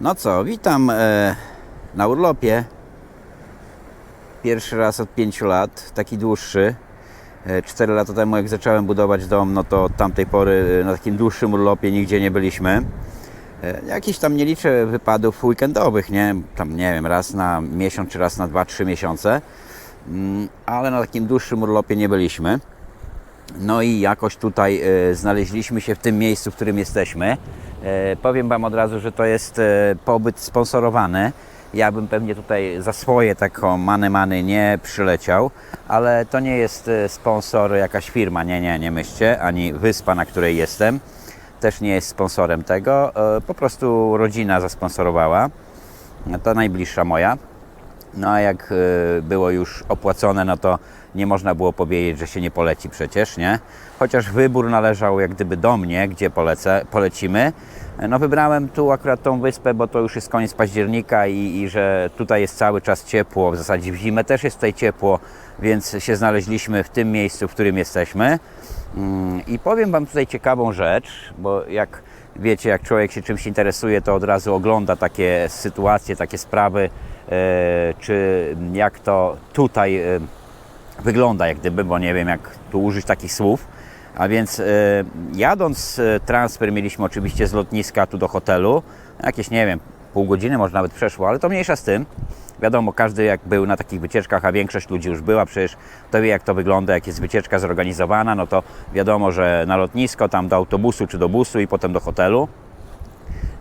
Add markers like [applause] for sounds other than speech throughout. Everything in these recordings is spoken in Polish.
No co, witam e, na urlopie. Pierwszy raz od 5 lat, taki dłuższy. E, 4 lata temu, jak zacząłem budować dom, no to od tamtej pory e, na takim dłuższym urlopie nigdzie nie byliśmy. E, Jakiś tam nie liczę wypadów weekendowych, nie? Tam nie wiem, raz na miesiąc czy raz na 2-3 miesiące. Mm, Ale na takim dłuższym urlopie nie byliśmy. No i jakoś tutaj e, znaleźliśmy się w tym miejscu, w którym jesteśmy. E, powiem Wam od razu, że to jest e, pobyt sponsorowany. Ja bym pewnie tutaj za swoje taką many many nie przyleciał, ale to nie jest sponsor jakaś firma, nie, nie, nie myślcie, ani wyspa, na której jestem. Też nie jest sponsorem tego, po prostu rodzina zasponsorowała, ta najbliższa moja. No a jak y, było już opłacone, no to nie można było powiedzieć, że się nie poleci przecież, nie? Chociaż wybór należał jak gdyby do mnie, gdzie polecę, polecimy. No wybrałem tu akurat tą wyspę, bo to już jest koniec października i, i że tutaj jest cały czas ciepło, w zasadzie w zimę też jest tutaj ciepło, więc się znaleźliśmy w tym miejscu, w którym jesteśmy. Mm, I powiem Wam tutaj ciekawą rzecz, bo jak wiecie, jak człowiek się czymś interesuje, to od razu ogląda takie sytuacje, takie sprawy, e, czy jak to tutaj e, wygląda, jak gdyby, bo nie wiem, jak tu użyć takich słów. A więc e, jadąc e, transfer mieliśmy oczywiście z lotniska tu do hotelu, jakieś nie wiem, pół godziny może nawet przeszło, ale to mniejsza z tym. Wiadomo, każdy jak był na takich wycieczkach, a większość ludzi już była, przecież to wie jak to wygląda, jak jest wycieczka zorganizowana, no to wiadomo, że na lotnisko, tam do autobusu czy do busu i potem do hotelu.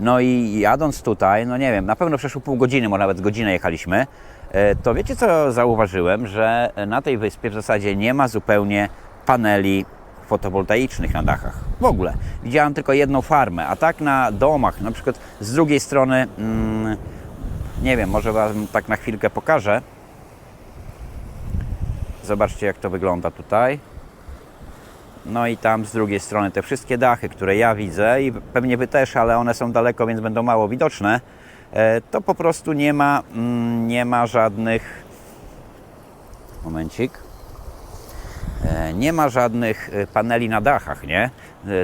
No i jadąc tutaj, no nie wiem, na pewno przeszło pół godziny, może nawet godzinę jechaliśmy, e, to wiecie co zauważyłem, że na tej wyspie w zasadzie nie ma zupełnie paneli fotowoltaicznych na dachach. W ogóle. Widziałem tylko jedną farmę, a tak na domach, na przykład z drugiej strony, mm, nie wiem, może Wam tak na chwilkę pokażę. Zobaczcie jak to wygląda tutaj. No i tam z drugiej strony te wszystkie dachy, które ja widzę i pewnie Wy też, ale one są daleko, więc będą mało widoczne, e, to po prostu nie ma, mm, nie ma żadnych... Momencik. E, Nie ma żadnych e, paneli na dachach, nie?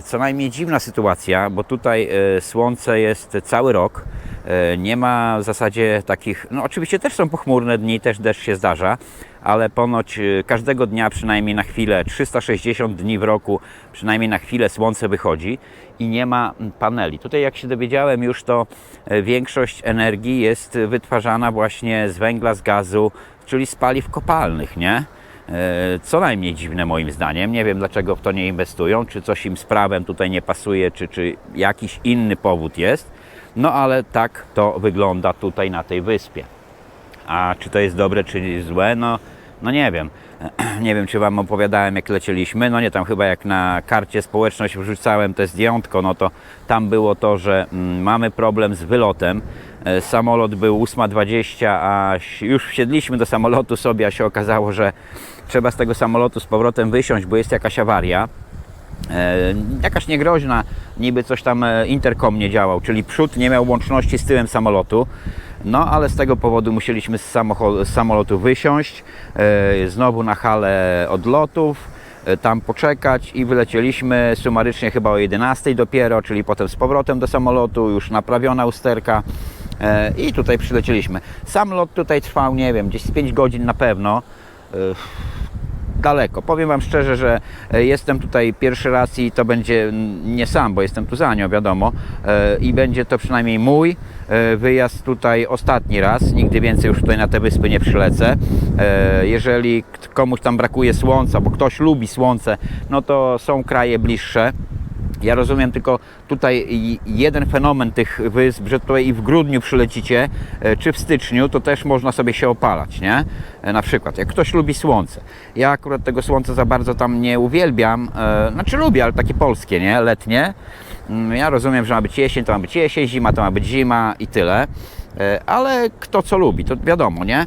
Co najmniej dziwna sytuacja, bo tutaj słońce jest cały rok. E, Nie ma w zasadzie takich, no oczywiście też są pochmurne dni, też deszcz się zdarza, ale ponoć e, każdego dnia przynajmniej na chwilę, 360 dni w roku, przynajmniej na chwilę słońce wychodzi i nie ma paneli. Tutaj jak się dowiedziałem już, to e, większość energii jest wytwarzana właśnie z węgla, z gazu, czyli z paliw kopalnych, nie? Co najmniej dziwne moim zdaniem. Nie wiem dlaczego w to nie inwestują, czy coś im z prawem tutaj nie pasuje, czy, czy jakiś inny powód jest. No ale tak to wygląda tutaj na tej wyspie. A czy to jest dobre, czy złe? No, no nie wiem. [clears throat] Nie wiem, czy Wam opowiadałem, jak lecieliśmy. No nie, tam chyba jak na karcie społeczność wrzucałem te zdjątko, no to tam było to, że mm, mamy problem z wylotem. E, Samolot był 8.20, a już wsiedliśmy do samolotu sobie, a się okazało, że trzeba z tego samolotu z powrotem wysiąść, bo jest jakaś awaria. E, jakaś niegroźna, niby coś tam e, interkom nie działał, czyli przód nie miał łączności z tyłem samolotu. No ale z tego powodu musieliśmy z, z samolotu wysiąść, e, znowu na halę odlotów, tam poczekać i wylecieliśmy sumarycznie chyba o 11 dopiero, czyli potem z powrotem do samolotu, już naprawiona usterka i tutaj przylecieliśmy. Sam lot tutaj trwał, nie wiem, gdzieś z 5 godzin na pewno. Daleko. Powiem Wam szczerze, że e, jestem tutaj pierwszy raz i to będzie nie sam, bo jestem tu za nią, wiadomo, e, i będzie to przynajmniej mój e, wyjazd tutaj ostatni raz. Nigdy więcej już tutaj na te wyspy nie przylecę. Jeżeli komuś tam brakuje słońca, bo ktoś lubi słońce, no to są kraje bliższe. Ja rozumiem tylko tutaj jeden fenomen tych wysp, że tutaj i w grudniu przylecicie, e, czy w styczniu, to też można sobie się opalać, nie? E, Na przykład, jak ktoś lubi słońce. Ja akurat tego słońca za bardzo tam nie uwielbiam, e, znaczy lubię, ale takie polskie, nie? Letnie. Mm, Ja rozumiem, że ma być jesień, to ma być jesień, zima to ma być zima i tyle. Ale kto co lubi, to wiadomo, nie?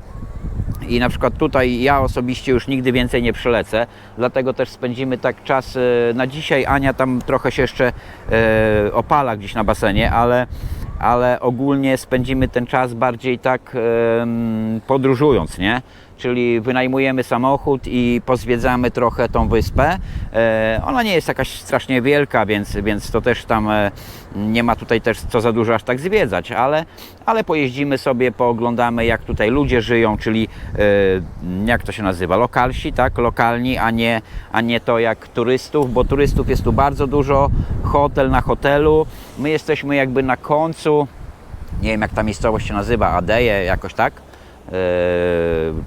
I na przykład tutaj ja osobiście już nigdy więcej nie przylecę, dlatego też spędzimy tak czas e, na dzisiaj. Ania tam trochę się jeszcze e, opala gdzieś na basenie, ale, ale ogólnie spędzimy ten czas bardziej tak podróżując, nie? Czyli wynajmujemy samochód i pozwiedzamy trochę tą wyspę. E, Ona nie jest jakaś strasznie wielka, więc, więc to też tam e, nie ma tutaj też co za dużo aż tak zwiedzać, ale, ale pojeździmy sobie, pooglądamy jak tutaj ludzie żyją, czyli e, jak to się nazywa, lokalsi, tak, lokalni, a nie, a nie to jak turystów, bo turystów jest tu bardzo dużo, hotel na hotelu, my jesteśmy jakby na końcu, nie wiem jak ta miejscowość się nazywa, Adeje jakoś tak,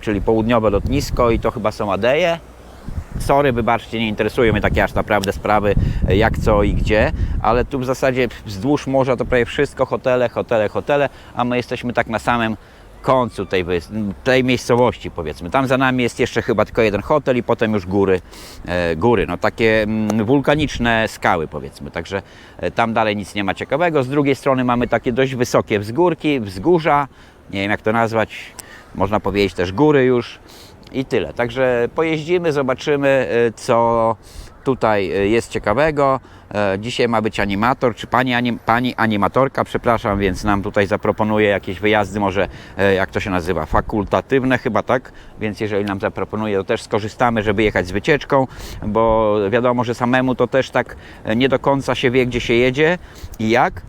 czyli południowe lotnisko i to chyba są Adeje, Sorry, wybaczcie, nie interesują mnie takie aż naprawdę sprawy, e, jak co i gdzie, ale tu w zasadzie wzdłuż morza to prawie wszystko hotele, hotele, hotele, a my jesteśmy tak na samym końcu tej, tej miejscowości powiedzmy. Tam za nami jest jeszcze chyba tylko jeden hotel i potem już góry, e, góry, no takie mm, wulkaniczne skały powiedzmy, także e, tam dalej nic nie ma ciekawego. Z drugiej strony mamy takie dość wysokie wzgórki, wzgórza, nie wiem jak to nazwać, można powiedzieć też góry już i tyle. Także pojeździmy, zobaczymy, y, co tutaj y, jest ciekawego. E, Dzisiaj ma być animator, czy pani, anim, pani animatorka, przepraszam, więc nam tutaj zaproponuje jakieś wyjazdy, może jak to się nazywa, fakultatywne chyba, tak? Więc jeżeli nam zaproponuje, to też skorzystamy, żeby jechać z wycieczką, bo wiadomo, że samemu to też tak nie do końca się wie, gdzie się jedzie i jak.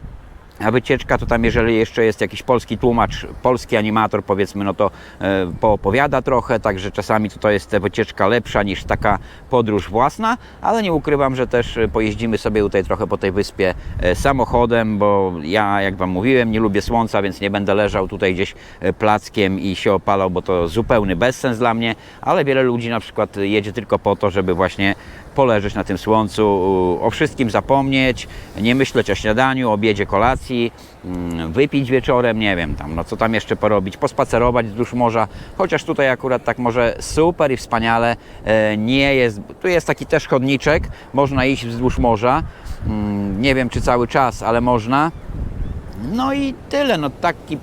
A wycieczka to tam, jeżeli jeszcze jest jakiś polski tłumacz, polski animator, powiedzmy, no to e, poopowiada trochę, także czasami to jest ta wycieczka lepsza niż taka podróż własna, ale nie ukrywam, że też e, pojeździmy sobie tutaj trochę po tej wyspie e, samochodem, bo ja, jak Wam mówiłem, nie lubię słońca, więc nie będę leżał tutaj gdzieś e, plackiem i się opalał, bo to zupełny bezsens dla mnie, ale wiele ludzi na przykład jedzie tylko po to, żeby właśnie poleżeć na tym słońcu, o wszystkim zapomnieć, nie myśleć o śniadaniu, obiedzie, kolacji, mm, wypić wieczorem, nie wiem tam, no co tam jeszcze porobić, pospacerować wzdłuż morza, chociaż tutaj akurat tak może super i wspaniale e, nie jest, tu jest taki też chodniczek, można iść wzdłuż morza, Mm, nie wiem czy cały czas, ale można, no i tyle, no taki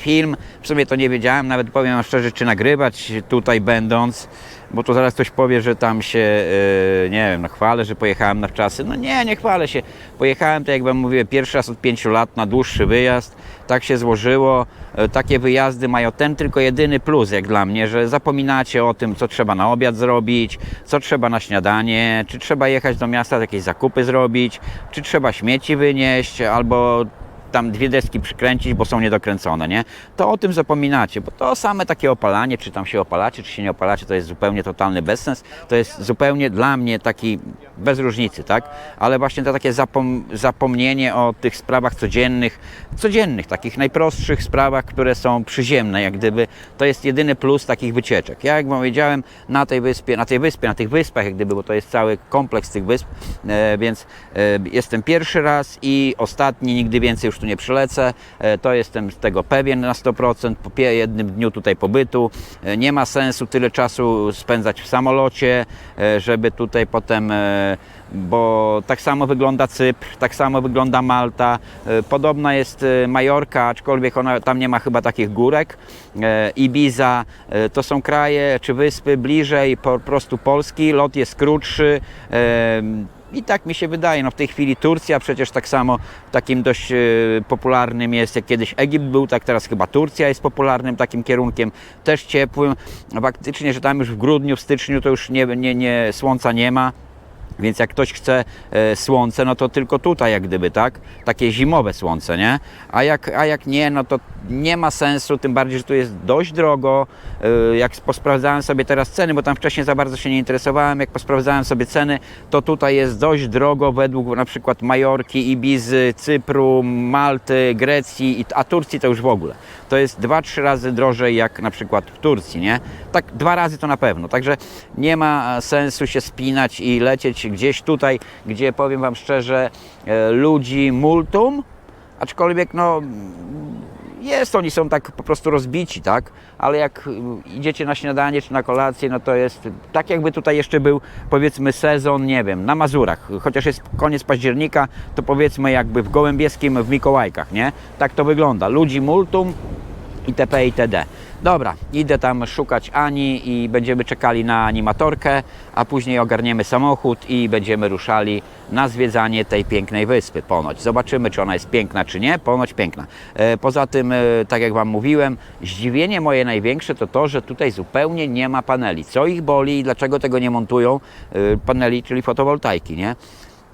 film, w sumie to nie wiedziałem, nawet powiem szczerze, czy nagrywać tutaj będąc, bo to zaraz ktoś powie, że tam się, yy, nie wiem, no chwalę, że pojechałem na wczasy. No nie, nie chwalę się. Pojechałem, tak jak wam mówiłem, pierwszy raz od pięciu lat na dłuższy wyjazd. Tak się złożyło. Yy, Takie wyjazdy mają ten tylko jedyny plus, jak dla mnie, że zapominacie o tym, co trzeba na obiad zrobić, co trzeba na śniadanie, czy trzeba jechać do miasta jakieś zakupy zrobić, czy trzeba śmieci wynieść, albo tam dwie deski przykręcić, bo są niedokręcone, nie? To o tym zapominacie, bo to same takie opalanie, czy tam się opalacie, czy się nie opalacie, to jest zupełnie totalny bezsens. To jest zupełnie dla mnie taki bez różnicy, tak? Ale właśnie to takie zapom zapomnienie o tych sprawach codziennych, codziennych, takich najprostszych sprawach, które są przyziemne, jak gdyby to jest jedyny plus takich wycieczek. Ja jak wam powiedziałem, na tej wyspie, na tej wyspie, na tych wyspach, jak gdyby, bo to jest cały kompleks tych wysp, e, więc e, jestem pierwszy raz i ostatni, nigdy więcej już nie przylecę. E, to jestem z tego pewien na 100%. Po jednym dniu tutaj pobytu e, nie ma sensu tyle czasu spędzać w samolocie, e, żeby tutaj potem, bo tak samo wygląda Cypr, tak samo wygląda Malta. Podobna jest Majorka, aczkolwiek ona, tam nie ma chyba takich górek. Ibiza, to są kraje czy wyspy bliżej po prostu Polski, lot jest krótszy. I tak mi się wydaje, no w tej chwili Turcja przecież tak samo takim dość e, popularnym jest, jak kiedyś Egipt był, tak teraz chyba Turcja jest popularnym takim kierunkiem, też ciepłym. Faktycznie, że tam już w grudniu, w styczniu to już nie, nie, nie, słońca nie ma. Więc jak ktoś chce e, słońce, no to tylko tutaj jak gdyby, tak? Takie zimowe słońce, nie? A jak, a jak nie, no to nie ma sensu, tym bardziej, że tu jest dość drogo. E, jak posprawdzałem sobie teraz ceny, bo tam wcześniej za bardzo się nie interesowałem, jak posprawdzałem sobie ceny, to tutaj jest dość drogo według na przykład Majorki, Ibizy, Cypru, Malty, Grecji, a Turcji to już w ogóle. To jest 2-3 razy drożej jak na przykład w Turcji, nie? Tak dwa razy to na pewno. Także nie ma sensu się spinać i lecieć gdzieś tutaj, gdzie powiem Wam szczerze, e, ludzi multum, aczkolwiek no jest, oni są tak po prostu rozbici, tak? Ale jak idziecie na śniadanie czy na kolację, no to jest tak jakby tutaj jeszcze był powiedzmy sezon, nie wiem, na Mazurach. Chociaż jest koniec października, to powiedzmy jakby w Gołębieskim w Mikołajkach, nie? Tak to wygląda. Ludzi multum, itp. itd. Dobra, idę tam szukać Ani i będziemy czekali na animatorkę, a później ogarniemy samochód i będziemy ruszali na zwiedzanie tej pięknej wyspy ponoć. Zobaczymy, czy ona jest piękna, czy nie. Ponoć piękna. E, Poza tym, e, tak jak Wam mówiłem, zdziwienie moje największe to to, że tutaj zupełnie nie ma paneli. Co ich boli i dlaczego tego nie montują? E, Paneli, czyli fotowoltaiki, nie?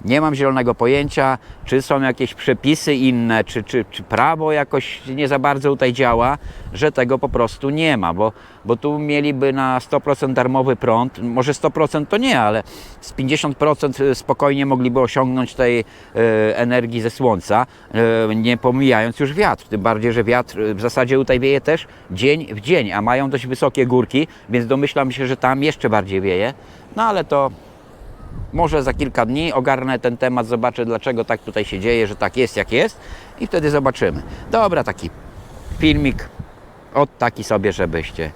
Nie mam zielonego pojęcia, czy są jakieś przepisy inne, czy, czy, czy prawo jakoś nie za bardzo tutaj działa, że tego po prostu nie ma, bo, bo tu mieliby na 100% darmowy prąd, może 100% to nie, ale z 50% spokojnie mogliby osiągnąć tej e, energii ze słońca, e, nie pomijając już wiatr, tym bardziej, że wiatr w zasadzie tutaj wieje też dzień w dzień, a mają dość wysokie górki, więc domyślam się, że tam jeszcze bardziej wieje, no ale to może za kilka dni ogarnę ten temat, zobaczę dlaczego tak tutaj się dzieje, że tak jest jak jest i wtedy zobaczymy. Dobra, taki filmik od taki sobie, żebyście,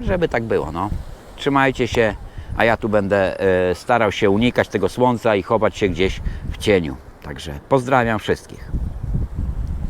żeby tak było, no. Trzymajcie się, a ja tu będę e, starał się unikać tego słońca i chować się gdzieś w cieniu. Także pozdrawiam wszystkich.